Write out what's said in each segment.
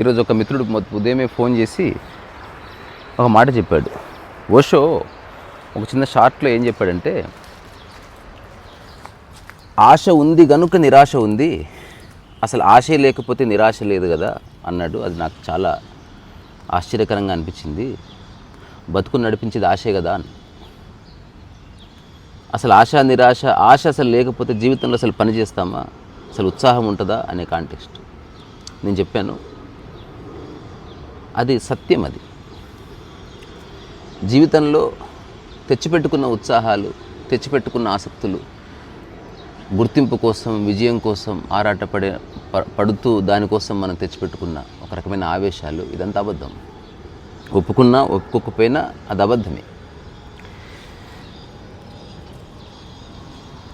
ఈరోజు ఒక మిత్రుడు ఉదయమే ఫోన్ చేసి ఒక మాట చెప్పాడు. ఓషో ఒక చిన్న షార్ట్లో ఏం చెప్పాడంటే ఆశ ఉంది గనుక నిరాశ ఉంది. అసలు ఆశే లేకపోతే నిరాశ లేదు కదా అన్నాడు. అది నాకు చాలా ఆశ్చర్యకరంగా అనిపించింది. బతుకు నడిపించేది ఆశే కదా అని. అసలు ఆశ నిరాశ ఆశ అసలు లేకపోతే జీవితంలో అసలు పని చేస్తామా అసలు ఉత్సాహం ఉంటుందా? అనే కాంటెక్స్ట్. నేను చెప్పాను అది సత్యం అది. జీవితంలో తెచ్చిపెట్టుకున్న ఉత్సాహాలు తెచ్చిపెట్టుకున్న ఆసక్తులు గుర్తింపు కోసం విజయం కోసం ఆరాటపడే పడుతూ దానికోసం మనం తెచ్చిపెట్టుకున్న ఒక రకమైన ఆవేశాలు ఇదంతా అబద్ధం. ఒప్పుకున్నా ఒప్పుకోకపోయినా అది అబద్ధమే.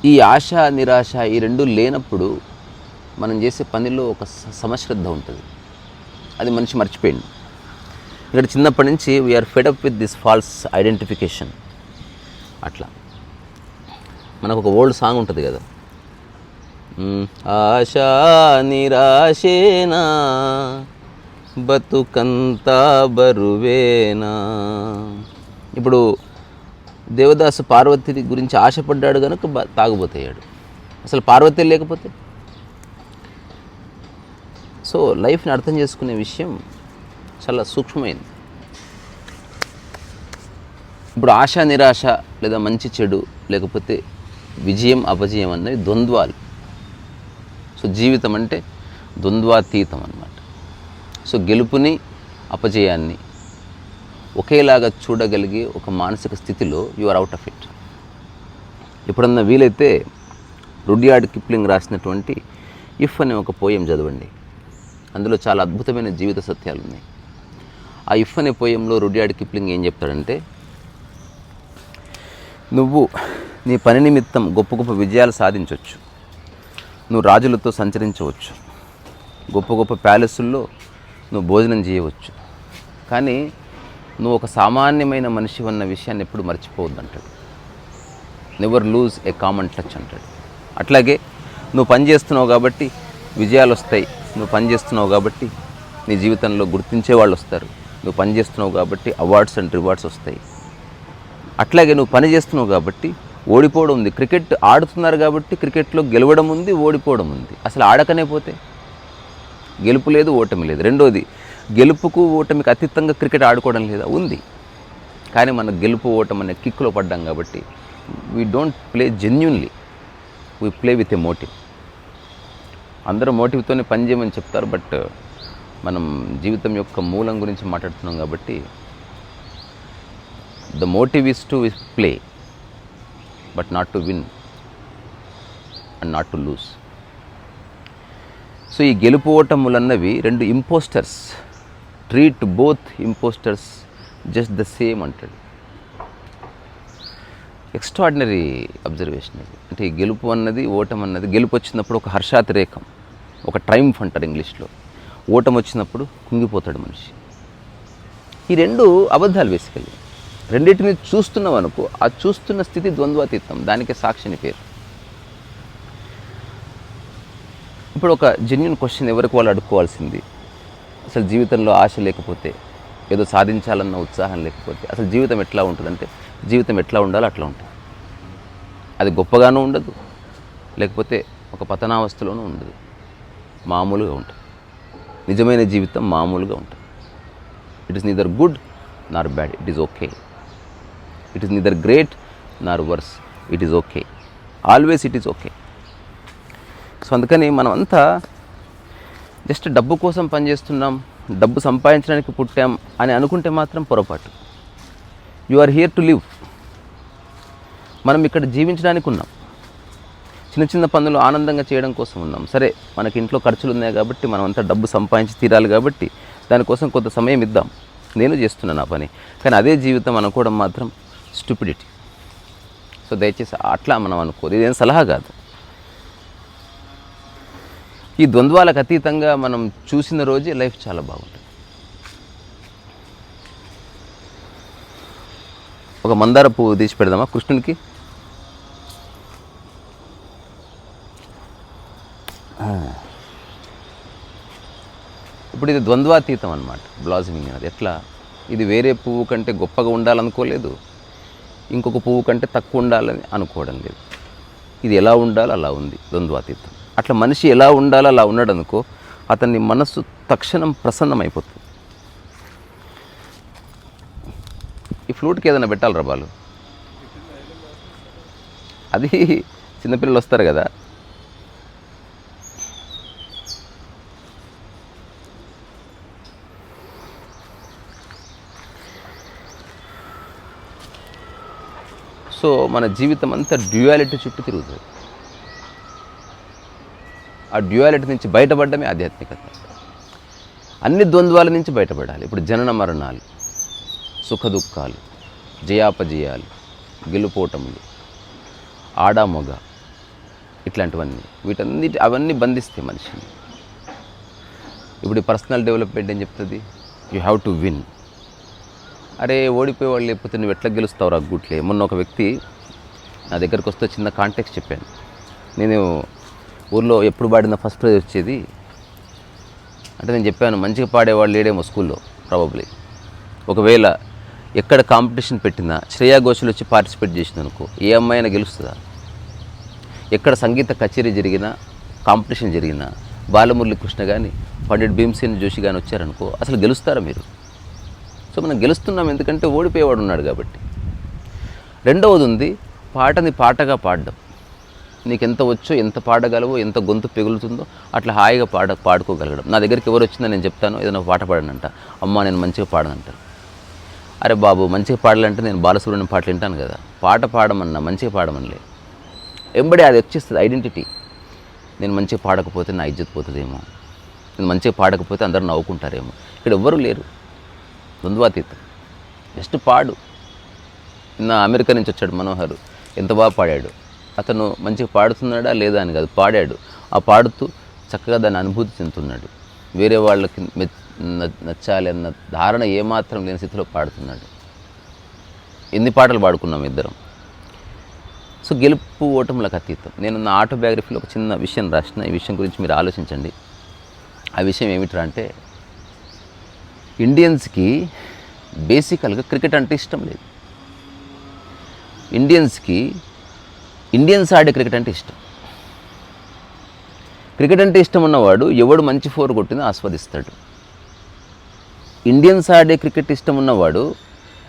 ఈ ఆశ నిరాశ ఈ రెండు లేనప్పుడు మనం చేసే పనిలో ఒక సమశ్రద్ధ ఉంటుంది. అది మనిషి మర్చిపోయింది ఇక్కడ చిన్నప్పటి నుంచి we are fed up with this false identification అట్లా. మనకు ఒక ఓల్డ్ సాంగ్ ఉంటుంది కదా. ఆశా ఆశ నిరాశేనా బతుకంతా బరువేనా. ఇప్పుడు దేవదాసు పార్వతి గురించి ఆశపడ్డాడు కనుక తాగుబోతయ్యాడు. అసలు పార్వతి లేకపోతే? సో లైఫ్ని అర్థం చేసుకునే విషయం చాలా సూక్ష్మమైంది. ఇప్పుడు ఆశ నిరాశ లేదా మంచి చెడు లేకపోతే విజయం అపజయం అన్నవి ద్వంద్వాలు. సో జీవితం అంటే ద్వంద్వాతీతం అన్నమాట. సో గెలుపుని అపజయాన్ని ఒకేలాగా చూడగలిగే ఒక మానసిక స్థితిలో you are out of it ఎప్పుడన్నా వీలైతే రుడ్యార్డ్ కిప్లింగ్ రాసినటువంటి ఇఫ్ అనే ఒక పోయం చదవండి. అందులో చాలా అద్భుతమైన జీవిత సత్యాలు ఉన్నాయి ఆ ఇఫ్ అనే పోయంలో రుడియాడ్ కిప్లింగ్ ఏం చెప్తాడంటే నువ్వు నీ పని నిమిత్తం గొప్ప గొప్ప విజయాలు సాధించవచ్చు నువ్వు రాజులతో సంచరించవచ్చు. గొప్ప గొప్ప ప్యాలెస్ల్లో నువ్వు భోజనం చేయవచ్చు. కానీ నువ్వు ఒక సామాన్యమైన మనిషి ఉన్న విషయాన్ని ఎప్పుడు మర్చిపోవద్దు అంటాడు never lose a common touch అంటాడు. అట్లాగే నువ్వు పని చేస్తున్నావు కాబట్టి విజయాలు వస్తాయి నువ్వు పని చేస్తున్నావు కాబట్టి నీ జీవితంలో గుర్తించే వాళ్ళు వస్తారు నువ్వు పని చేస్తున్నావు కాబట్టి అవార్డ్స్ అండ్ రివార్డ్స్ వస్తాయి. అట్లాగే నువ్వు పని చేస్తున్నావు కాబట్టి ఓడిపోవడం ఉంది. క్రికెట్ ఆడుతున్నారు కాబట్టి క్రికెట్లో గెలవడం ఉంది ఓడిపోవడం ఉంది. అసలు ఆడకనే పోతే? గెలుపు లేదు ఓటమి లేదు. రెండోది గెలుపుకు ఓటమికి అతీతంగా క్రికెట్ ఆడుకోవడం లేదా? ఉంది. కానీ మన గెలుపు ఓటం అనే కిక్లో పడ్డాం కాబట్టి we don't play genuinely we play with a motive అందరూ మోటివ్తోనే పని చేయమని చెప్తారు బట్ మనం జీవితం యొక్క మూలం గురించి మాట్లాడుతున్నాం కాబట్టి the motive is to play but not to win and not to lose so ఈ గెలుపు ఓటములన్నవి రెండు impostors treat both impostors just the same అంటాడు. ఎక్స్ట్రాడినరీ అబ్జర్వేషన్ ఇది. అంటే ఈ గెలుపు అన్నది ఓటం అన్నది గెలుపు వచ్చినప్పుడు ఒక హర్షాతిరేకం ఒక ట్రైంఫ్ అంటారు ఇంగ్లీష్లో. ఓటం వచ్చినప్పుడు కుంగిపోతాడు మనిషి. ఈ రెండు అబద్ధాలు బేసికల్లీ రెండింటిని చూస్తున్నాం అనుకో ఆ చూస్తున్న స్థితి ద్వంద్వాతీతం. దానికి సాక్షిని పేరు. ఇప్పుడు ఒక జెన్యున్ క్వశ్చన్ ఎవరికి వాళ్ళు అడుక్కోవాల్సింది? అసలు జీవితంలో ఆశ లేకపోతే ఏదో సాధించాలన్న ఉత్సాహం లేకపోతే అసలు జీవితం ఎట్లా ఉంటుందంటే జీవితం ఎట్లా ఉండాలో అట్లా ఉంటుంది. అది గొప్పగానూ ఉండదు లేకపోతే ఒక పతనావస్థలోనూ ఉండదు. మామూలుగా ఉంటుంది. నిజమైన జీవితం మామూలుగా ఉంటుంది. It is neither good nor bad it is okay it is neither great nor worse it is okay always it is okay so అందుకని మనం అంతా జస్ట్ డబ్బు కోసం పనిచేస్తున్నాం డబ్బు సంపాదించడానికి పుట్టాం అని అనుకుంటే మాత్రం పొరపాటు. You are here to live మనం ఇక్కడ జీవించడానికి ఉన్నాం. చిన్న చిన్న పనులు ఆనందంగా చేయడం కోసం ఉన్నాం. సరే మనకి ఇంట్లో ఖర్చులు ఉన్నాయి కాబట్టి మనం అంతా డబ్బు సంపాదించి తీరాలి కాబట్టి దానికోసం కొంత సమయం ఇద్దాం. నేను చేస్తున్నాను ఆ పని. కానీ అదే జీవితం అనుకోవడం మాత్రం స్టూపిడిటీ. సో దయచేసి అట్లా మనం అనుకోదు ఇదేం సలహా కాదు. ఈ ద్వంద్వాలకు అతీతంగా మనం చూసిన రోజే లైఫ్ చాలా బాగుంటుంది. ఒక మందార పువ్వు తీసి పెడదామా కృష్ణునికి? ఇప్పుడు ఇది ద్వంద్వాతీతం అనమాట బ్లాజమింగ్ అనేది. ఎట్లా? ఇది వేరే పువ్వు కంటే గొప్పగా ఉండాలనుకోలేదు. ఇంకొక పువ్వు కంటే తక్కువ ఉండాలని అనుకోవడం లేదు. ఇది ఎలా ఉండాలో అలా ఉంది ద్వంద్వాతీతం. అట్లా మనిషి ఎలా ఉండాలో అలా ఉన్నాడు అనుకో అతని మనస్సు తక్షణం ప్రసన్నమైపోతుంది. ఈ ఫ్లూట్కి ఏదైనా పెట్టాలి రబాలు అది చిన్నపిల్లలు వస్తారు కదా సో మన జీవితం అంతా డ్యూయాలిటీ చుట్టూ తిరుగుతుంది. ఆ డ్యూయాలిటీ నుంచి బయటపడమే ఆధ్యాత్మికత. అన్ని ద్వంద్వాల నుంచి బయటపడాలి. ఇప్పుడు జనన మరణాలు సుఖ దుఃఖాలు జయాపజయాలు గెలుపోటములు ఆడామొగ ఇట్లాంటివన్నీ వీటన్నిటి అవన్నీ బంధిస్తాయి మనిషిని. ఇప్పుడు పర్సనల్ డెవలప్మెంట్ ఏం చెప్తుంది? యూ హ్యావ్ టు విన్ అరే ఓడిపోయేవాళ్ళు లేకపోతే నువ్వు ఎట్లా గెలుస్తావు రా గుట్లే? మొన్న ఒక వ్యక్తి నా దగ్గరకు వస్తే చిన్న కాంటాక్ట్ చెప్పాను. నేను ఊర్లో ఎప్పుడు పాడిన ఫస్ట్ ప్రైజ్ వచ్చేది. అంటే నేను చెప్పాను మంచిగా పాడేవాళ్ళు లేడేమో స్కూల్లో ప్రాబబ్లీ ఒకవేళ ఎక్కడ కాంపిటీషన్ పెట్టినా శ్రేయా ఘోషల్ వచ్చి పార్టిసిపేట్ చేసింది అనుకో ఏ అమ్మాయి అయినా గెలుస్తుందా? ఎక్కడ సంగీత కచేరీ జరిగినా కాంపిటీషన్ జరిగినా బాలమురళి కృష్ణ కానీ పండిట్ భీమ్సేన్ జోషి కానీ వచ్చారనుకో అసలు గెలుస్తారా మీరు? సో మనం గెలుస్తున్నాం ఎందుకంటే ఓడిపోయేవాడు ఉన్నాడు కాబట్టి. రెండవది ఉంది పాటని పాటగా పాడడం. నీకు ఎంత వచ్చో ఎంత పాడగలవో ఎంత గొంతు పెగులుతుందో అట్లా హాయిగా పాడ పాడుకోగలగడం. నా దగ్గరికి ఎవరు వచ్చిందో నేను చెప్తాను ఏదైనా పాట పాడనంట అమ్మ నేను మంచిగా పాడనంటారు. అరే బాబు మంచిగా పాడాలంటే నేను బాలసురుని పాటలు వింటాను కదా. పాట పాడమన్నా మంచిగా పాడమనిలే. ఎంబడి అది వచ్చేస్తుంది ఐడెంటిటీ. నేను మంచిగా పాడకపోతే నా ఇజ్జత్ పోతుందేమో. నేను మంచిగా పాడకపోతే అందరూ నవ్వుకుంటారేమో. ఇక్కడ ఎవ్వరూ లేరు. ద్వంద్వాతీతం. జస్ట్ పాడు. నిన్న అమెరికా నుంచి వచ్చాడు మనోహర్. ఎంత బాగా పాడాడు. అతను మంచిగా పాడుతున్నాడా లేదా అని కాదు పాడాడు. ఆ పాడుతూ చక్కగా దాన్ని అనుభూతి చెందుతున్నాడు. వేరే వాళ్ళకి మె- నచ్చాలి అన్న ధారణ ఏమాత్రం లేని స్థితిలో పాడుతున్నాడు. ఎన్ని పాటలు పాడుకున్నాం ఇద్దరం? సో గెలుపు ఓటములకు అతీతం. నేను నా ఆటోబయోగ్రఫీలో ఒక చిన్న విషయం రాసిన ఈ విషయం గురించి మీరు ఆలోచించండి. ఆ విషయం ఏమిట్రా అంటే ఇండియన్స్కి బేసికల్గా క్రికెట్ అంటే ఇష్టం లేదు. ఇండియన్స్కి ఇండియన్స్ ఆడే క్రికెట్ అంటే ఇష్టం. క్రికెట్ అంటే ఇష్టం ఉన్నవాడు ఎవడు మంచి ఫోర్ కొట్టినా ఆస్వాదిస్తాడు. ఇండియన్స్ ఆడే క్రికెట్ ఇష్టం ఉన్నవాడు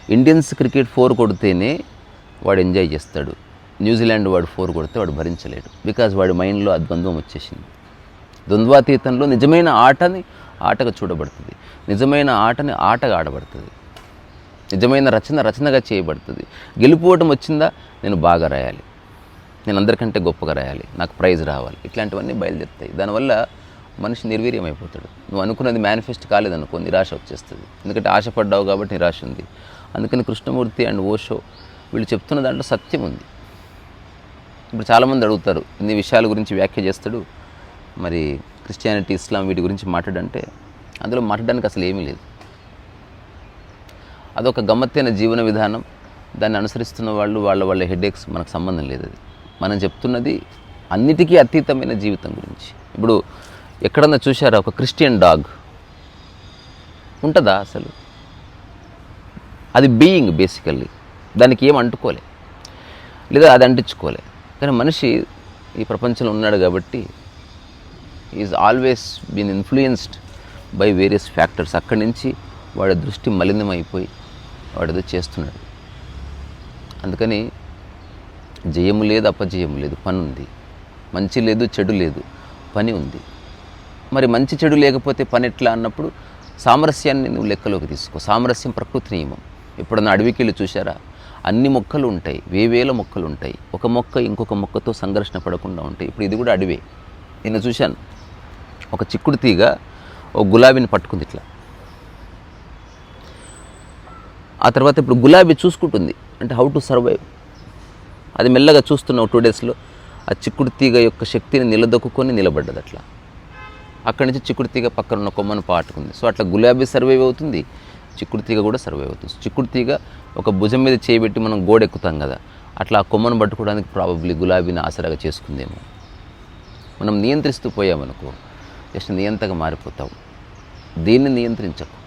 ఇండియన్స్ క్రికెట్ ఫోర్ కొడితేనే వాడు ఎంజాయ్ చేస్తాడు. న్యూజిలాండ్ వాడు ఫోర్ కొడితే వాడు భరించలేడు. బికాజ్ వాడి మైండ్లో ఆ ద్వంద్వం వచ్చేసింది. ద్వంద్వాతీతంలో నిజమైన ఆటని ఆటగా చూడబడుతుంది. నిజమైన ఆటని ఆటగా ఆడబడుతుంది. నిజమైన రచన రచనగా చేయబడుతుంది. గెలుపుకోవటం వచ్చిందా? నేను బాగా రాయాలి. నేను అందరికంటే గొప్పగా రాయాలి. నాకు ప్రైజ్ రావాలి. ఇట్లాంటివన్నీ బయలుదేరుతాయి. దానివల్ల మనిషి నిర్వీర్యం అయిపోతాడు నువ్వు అనుకున్నది మేనిఫెస్ట్ కాలేదనుకో నిరాశ వచ్చేస్తుంది. ఎందుకంటే ఆశపడ్డావు కాబట్టి నిరాశ ఉంది. అందుకని కృష్ణమూర్తి అండ్ ఓషో వీళ్ళు చెప్తున్న దాంట్లో సత్యం ఉంది. ఇప్పుడు చాలామంది అడుగుతారు ఇన్ని విషయాల గురించి వ్యాఖ్య చేస్తాడు? మరి క్రిస్టియానిటీ ఇస్లాం వీటి గురించి మాట్లాడంటే అందులో మాట్లాడడానికి అసలు ఏమీ లేదు. అదొక గమ్మత్తైన జీవన విధానం. దాన్ని అనుసరిస్తున్న వాళ్ళు వాళ్ళ వాళ్ళ హెడేక్స్ మనకు సంబంధం లేదు అది. మనం చెప్తున్నది అన్నిటికీ అతీతమైన జీవితం గురించి. ఇప్పుడు ఎక్కడన్నా చూశారా? ఒక క్రిస్టియన్ డాగ్. ఉంటుందా అసలు? అది బీయింగ్ బేసికల్లీ. దానికి ఏం అంటుకోలే. లేదా అది అంటించుకోలే. కానీ మనిషి ఈ ప్రపంచంలో ఉన్నాడు కాబట్టి is always been influenced by various factors. అక్కడి నుంచి వాడి దృష్టి మలినమైపోయి వాడు ఏదో చేస్తున్నాడు. అందుకని జయము లేదు అపజయము లేదు పని ఉంది. మంచి లేదు చెడు లేదు పని ఉంది. మరి మంచి చెడు లేకపోతే పని ఎట్లా అన్నప్పుడు సామరస్యాన్ని నువ్వు లెక్కలోకి తీసుకో. సామరస్యం ప్రకృతి నియమం. ఎప్పుడన్నా అడవికి వెళ్ళి చూసారా అన్ని మొక్కలు ఉంటాయి వేవేల మొక్కలు ఉంటాయి. ఒక మొక్క ఇంకొక మొక్కతో సంఘర్షణ పడకుండా ఉంటాయి. ఇప్పుడు ఇది కూడా అడవే. నేను చూశాను. ఒక చిక్కుడు తీగ ఒక గులాబీని పట్టుకుంది ఇట్లా. ఆ తర్వాత ఇప్పుడు గులాబీ చూసుకుంటుంది అంటే హౌ టు సర్వైవ్ అది మెల్లగా చూస్తున్నావు టూ డేస్లో ఆ చిక్కుడు తీగ యొక్క శక్తిని నిలదొక్కుని నిలబడ్డది అట్లా. అక్కడి నుంచి చిక్కుడు తీగ పక్కన ఉన్న కొమ్మను పాటుకుంది. సో అట్లా గులాబీ సర్వైవ్ అవుతుంది చిక్కుడు తీగ కూడా సర్వైవ్ అవుతుంది. చిక్కుడు తీగ ఒక భుజం మీద చేయబెట్టి మనం గోడ ఎక్కుతాం కదా అట్లా ఆ కొమ్మను పట్టుకోవడానికి ప్రాబబ్లీ గులాబీని ఆసరాగా చేసుకుందేమో. మనం నియంత్రిస్తూ పోయామనుకో జస్ట్ నియంతగా మారిపోతావు. దేన్ని నియంత్రించకు?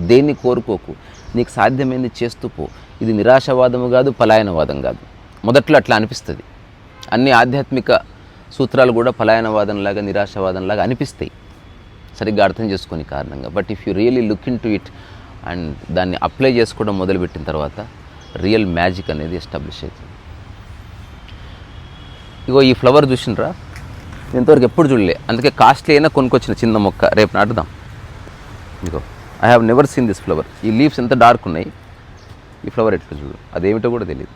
దేన్ని కోరుకోకు? నీకు సాధ్యమైంది చేస్తూ పో. ఇది నిరాశవాదము కాదు పలాయనవాదం కాదు. మొదట్లో అట్లా అనిపిస్తుంది. అన్ని ఆధ్యాత్మిక సూత్రాలు కూడా పలాయనవాదంలాగా నిరాశవాదంలాగా అనిపిస్తాయి. సరిగ్గా అర్థం చేసుకునే కారణంగా. But if you really look in to it and దాన్ని అప్లై చేసుకోవడం మొదలుపెట్టిన తర్వాత రియల్ మ్యాజిక్ అనేది ఎస్టాబ్లిష్ అవుతుంది. ఇగో ఈ ఫ్లవర్ చూసినరా? ఇంతవరకు ఎప్పుడు చూడలే. అందుకే కాస్ట్లీ అయినా కొనుక్కొచ్చిన చిన్న మొక్క. రేపు నాటుదాం. ఇదిగో I have never seen this flower ఈ లీవ్స్ ఎంత డార్క్ ఉన్నాయి? ఈ ఫ్లవర్ ఎట్లా చూడు? అదేమిటో కూడా తెలియదు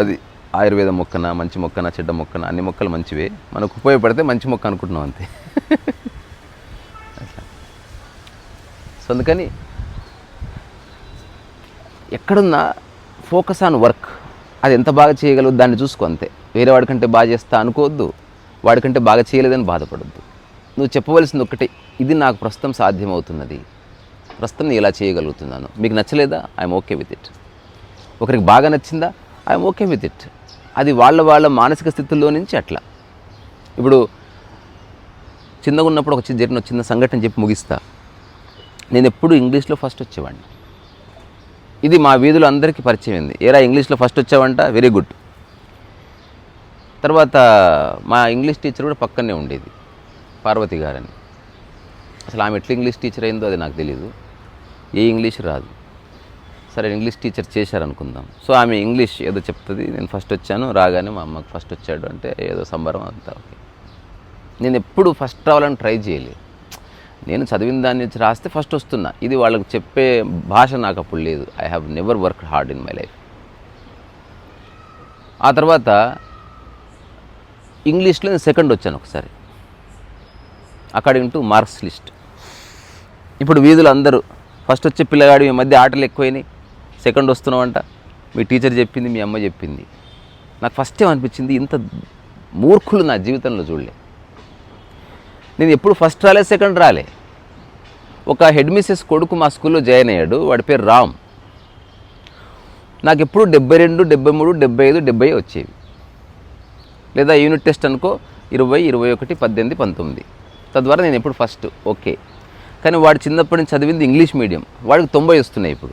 అది ఆయుర్వేద మొక్కన మంచి మొక్కన చెడ్డ మొక్కన అన్ని మొక్కలు మంచివే. మనకు ఉపయోగపడితే మంచి మొక్క అనుకుంటున్నాం అంతే. అట్లా. సో అందుకని ఎక్కడున్నా ఫోకస్ ఆన్ వర్క్ అది ఎంత బాగా చేయగలవు దాన్ని చూసుకో అంతే. వేరే వాడికంటే బాగా చేస్తా అనుకోవద్దు. వాడికంటే బాగా చేయలేదని బాధపడద్దు. నువ్వు చెప్పవలసింది ఒకటే ఇది నాకు ప్రస్తుతం సాధ్యమవుతున్నది. ప్రస్తుతం నేను ఇలా చేయగలుగుతున్నాను. మీకు నచ్చలేదా? ఐఎమ్ ఓకే విత్ ఇట్ ఒకరికి బాగా నచ్చిందా? ఐఎమ్ ఓకే విత్ ఇట్ అది వాళ్ళ వాళ్ళ మానసిక స్థితుల్లో నుంచి అట్లా. ఇప్పుడు చిన్నగా ఉన్నప్పుడు ఒక చి- జరిగిన చిన్న సంఘటన చెప్పి ముగిస్తా. నేను ఎప్పుడు ఇంగ్లీష్లో ఫస్ట్ వచ్చేవాడిని. ఇది మా వీధిలో అందరికీ పరిచయం అయింది. ఏరా ఇంగ్లీష్లో ఫస్ట్ వచ్చావంట? వెరీ గుడ్ తర్వాత మా ఇంగ్లీష్ టీచర్ కూడా పక్కనే ఉండేది పార్వతి గారని. అసలు ఆమె ఎట్లా ఇంగ్లీష్ టీచర్ అయిందో అది నాకు తెలియదు ఏ ఇంగ్లీష్ రాదు. సరే ఇంగ్లీష్ టీచర్ చేశారనుకుందాం. సో ఆమె ఇంగ్లీష్ ఏదో చెప్తుంది నేను ఫస్ట్ వచ్చాను రాగానే మా అమ్మకు ఫస్ట్ వచ్చాడు అంటే ఏదో సంబరం అంతా ఓకే. నేను ఎప్పుడు ఫస్ట్ రావాలని ట్రై చేయలేదు. నేను చదివిన దాన్ని నుంచి రాస్తే ఫస్ట్ వస్తున్నా. ఇది వాళ్ళకి చెప్పే భాష నాకు అప్పుడు లేదు. I have never work hard in my life ఆ తర్వాత ఇంగ్లీష్లో నేను సెకండ్ వచ్చాను ఒకసారి. According to marks list. ఇప్పుడు వీధులు అందరూ ఫస్ట్ వచ్చే పిల్లగాడు మీ మధ్య ఆటలు ఎక్కువైనాయి. సెకండ్ వస్తున్నావంట. మీ టీచర్ చెప్పింది మీ అమ్మ చెప్పింది. నాకు ఫస్ట్ ఏం అనిపించింది ఇంత మూర్ఖులు నా జీవితంలో చూడలే. నేను ఎప్పుడు ఫస్ట్ రాలే సెకండ్ రాలే. ఒక హెడ్ మిస్సెస్ కొడుకు మా స్కూల్లో జాయిన్ అయ్యాడు వాడి పేరు రామ్. నాకు ఎప్పుడు డెబ్బై రెండు డెబ్బై మూడు డెబ్బై ఐదు డెబ్బై వచ్చేవి. లేదా యూనిట్ టెస్ట్ అనుకో ఇరవై ఇరవై ఒకటి పద్దెనిమిది పంతొమ్మిది. తద్వారా నేను ఎప్పుడు ఫస్ట్ ఓకే కానీ వాడు చిన్నప్పటి నుంచి చదివింది ఇంగ్లీష్ మీడియం వాడికి తొంభై వస్తున్నాయి ఇప్పుడు.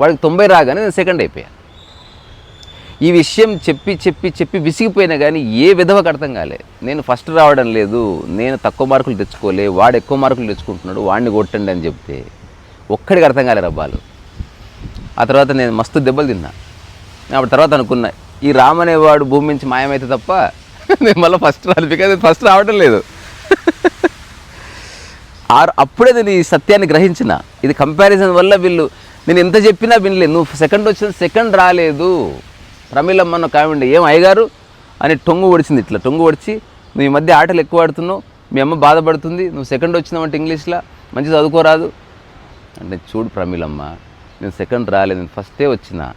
వాడికి తొంభై రాగానే నేను సెకండ్ అయిపోయా. ఈ విషయం చెప్పి చెప్పి చెప్పి విసిగిపోయినా కానీ ఏ విధవకు అర్థం కాలే. నేను ఫస్ట్ రావడం లేదు. నేను తక్కువ మార్కులు తెచ్చుకోలే. వాడు ఎక్కువ మార్కులు తెచ్చుకుంటున్నాడు. వాడిని కొట్టండి అని చెప్తే ఒక్కడికి అర్థం కాలే రబ్బాలు. ఆ తర్వాత నేను మస్తు దెబ్బలు తిన్నా. నేను అప్పుడు తర్వాత అనుకున్నా ఈ రామ్ అనేవాడు భూమి నుంచి మాయమైతే తప్ప నేను మళ్ళీ ఫస్ట్ రాలి బికాజ్ ఫస్ట్ రావడం లేదు. ఆరు అప్పుడే నేను ఈ సత్యాన్ని గ్రహించిన. ఇది కంపారిజన్ వల్ల వీళ్ళు నేను ఎంత చెప్పినా వినలేదు. నువ్వు సెకండ్ వచ్చిన సెకండ్ రాలేదు. ప్రమిళమ్మ కావండి ఏం అయ్యగారు? అని టొంగు ఒడిచింది ఇట్లా. టొంగు ఒడిచి నువ్వు ఈ మధ్య ఆటలు ఎక్కువ ఆడుతున్నావు. మీ అమ్మ బాధపడుతుంది. నువ్వు సెకండ్ వచ్చినావంటే ఇంగ్లీష్లో మంచి చదువుకోరాదు. అంటే చూడు ప్రమిళమ్మ నేను సెకండ్ రాలేదు. నేను ఫస్టే వచ్చిన.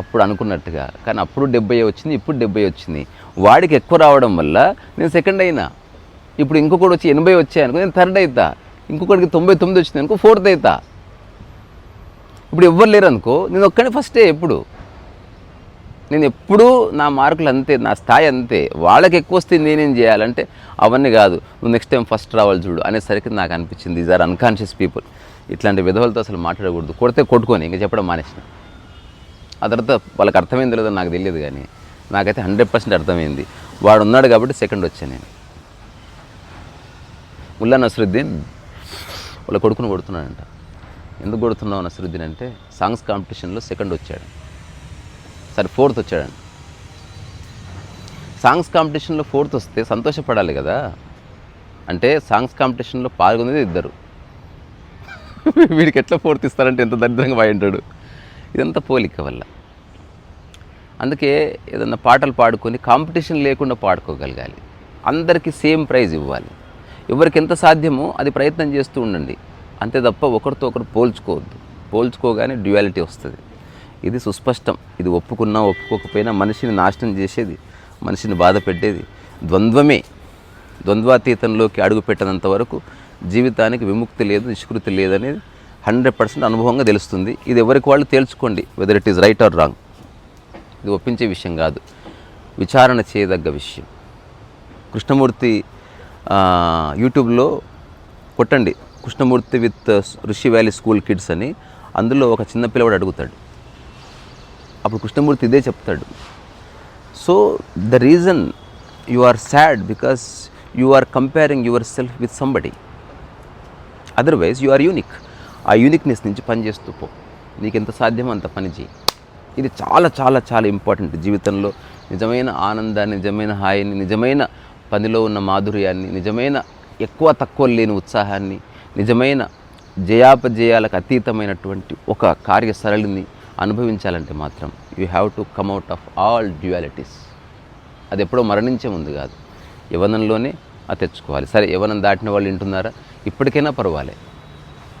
అప్పుడు అనుకున్నట్టుగా. కానీ అప్పుడు డెబ్బై వచ్చింది ఇప్పుడు డెబ్బై వచ్చింది. వాడికి ఎక్కువ రావడం వల్ల నేను సెకండ్ అయినా. ఇప్పుడు ఇంకొకటి వచ్చి ఎనభై వచ్చాయి అనుకో నేను థర్డ్ అవుతా ఇంకొకటికి తొంభై తొమ్మిది వచ్చింది అనుకో ఫోర్త్ అవుతా ఇప్పుడు ఎవ్వరు లేరు అనుకో నేను ఒక్కడే ఫస్టే ఎప్పుడు. నేను ఎప్పుడూ నా మార్కులు అంతే నా స్థాయి అంతే. వాళ్ళకి ఎక్కువ వస్తే నేనేం చేయాలంటే అవన్నీ కాదు నువ్వు నెక్స్ట్ టైం ఫస్ట్ రావాలి చూడు అనేసరికి నాకు అనిపించింది. దీస్ ఆర్ అన్కాన్షియస్ పీపుల్ ఇట్లాంటి విధవలతో అసలు మాట్లాడకూడదు. కొడితే కొట్టుకొని ఇంకా చెప్పడం మానేసిన. ఆ తర్వాత వాళ్ళకి అర్థమైంది లేదో నాకు తెలియదు కానీ నాకైతే హండ్రెడ్ పర్సెంట్ అర్థమైంది. వాడు ఉన్నాడు కాబట్టి సెకండ్ వచ్చాను నేను. ముల్లా నసరుద్దీన్ వాళ్ళ కొడుకును కొడుతున్నాడంట. ఎందుకు కొడుతున్నావు నసరుద్దీన్ అంటే సాంగ్స్ కాంపిటీషన్లో సెకండ్ వచ్చాడు. సరే ఫోర్త్ వచ్చాడండి సాంగ్స్ కాంపిటీషన్లో ఫోర్త్ వస్తే సంతోషపడాలి కదా. అంటే సాంగ్స్ కాంపిటీషన్లో పాల్గొనేది ఇద్దరు. వీడికి ఎట్లా ఫోర్త్ ఇస్తారంటే ఎంత దరిద్రంగా వాయింటాడు. ఇదంతా పోలిక వల్ల. అందుకే ఏదన్నా పాటలు పాడుకొని కాంపిటీషన్ లేకుండా పాడుకోగలగాలి. అందరికీ సేమ్ ప్రైజ్ ఇవ్వాలి. ఎవరికి ఎంత సాధ్యమో అది ప్రయత్నం చేస్తూ ఉండండి. అంతే తప్ప ఒకరితో ఒకరు పోల్చుకోవద్దు. పోల్చుకోగానే డ్యువాలిటీ వస్తుంది. ఇది సుస్పష్టం. ఇది ఒప్పుకున్నా ఒప్పుకోకపోయినా మనిషిని నాశనం చేసేది మనిషిని బాధ పెట్టేది ద్వంద్వమే. ద్వంద్వాతీతంలోకి అడుగు పెట్టనంత వరకు జీవితానికి విముక్తి లేదు నిష్కృతి లేదనేది హండ్రెడ్ పర్సెంట్ అనుభవంగా తెలుస్తుంది. ఇది ఎవరికి వాళ్ళు తేల్చుకోండి whether it is right or wrong ఇది ఒప్పించే విషయం కాదు. విచారణ చేయదగ్గ విషయం. కృష్ణమూర్తి యూట్యూబ్లో కొట్టండి. Krishnamurti with Rishi Valley School kids అని అందులో ఒక చిన్న పిల్లవాడు అడుగుతాడు. అప్పుడు కృష్ణమూర్తి ఇదే చెప్తాడు. So the reason you are sad because you are comparing yourself with somebody otherwise you are unique ఆ యూనిక్నెస్ నుంచి పనిచేస్తూ పో. నీకు ఎంత సాధ్యమో అంత పని చేయి ఇది చాలా చాలా చాలా ఇంపార్టెంట్ జీవితంలో. నిజమైన ఆనందాన్ని నిజమైన హాయిని నిజమైన పనిలో ఉన్న మాధుర్యాన్ని నిజమైన ఎక్కువ తక్కువ లేని ఉత్సాహాన్ని నిజమైన జయాపజయాలకు అతీతమైనటువంటి ఒక కార్యసరళిని అనుభవించాలంటే మాత్రం you have to come out of all dualities అది ఎప్పుడో మరణించే ముందు కాదు. యవనంలోనే అది తెచ్చుకోవాలి. సరే యవనం దాటిన వాళ్ళు వింటున్నారా? ఇప్పటికైనా పర్వాలేదు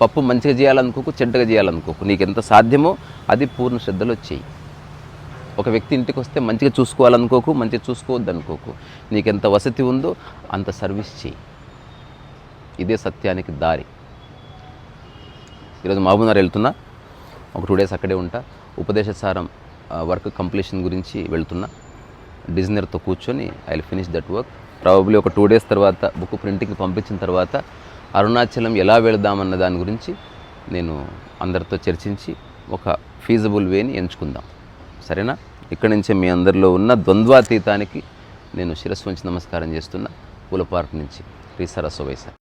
పప్పు మంచిగా చేయాలనుకోకు చెడ్డగా చేయాలనుకోకు. నీకు ఎంత సాధ్యమో అది పూర్ణ శ్రద్ధలో చేయి. ఒక వ్యక్తి ఇంటికి వస్తే మంచిగా చూసుకోవాలనుకోకు మంచిగా చూసుకోవద్దు అనుకోకు నీకు ఎంత వసతి ఉందో అంత సర్వీస్ చేయి. ఇదే సత్యానికి దారి. ఈరోజు మహబూబ్నగర్ వెళ్తున్నా. ఒక టూ డేస్ అక్కడే ఉంటా. ఉపదేశ సారం వర్క్ కంప్లీషన్ గురించి వెళ్తున్నా. డిజైనర్తో కూర్చొని I will finish that work. Probably ఒక టూ డేస్ తర్వాత బుక్ ప్రింటింగ్కి పంపించిన తర్వాత అరుణాచలం ఎలా వెళదామన్న దాని గురించి నేను అందరితో చర్చించి ఒక ఫీజబుల్ వేని ఎంచుకుందాం. సరేనా? ఇక్కడి నుంచే మీ అందరిలో ఉన్న ద్వంద్వాతీతానికి నేను శిరస్సు ఉంచి నమస్కారం చేస్తున్నా. పూలపార్క్ నుంచి రీసరస్సు సార్.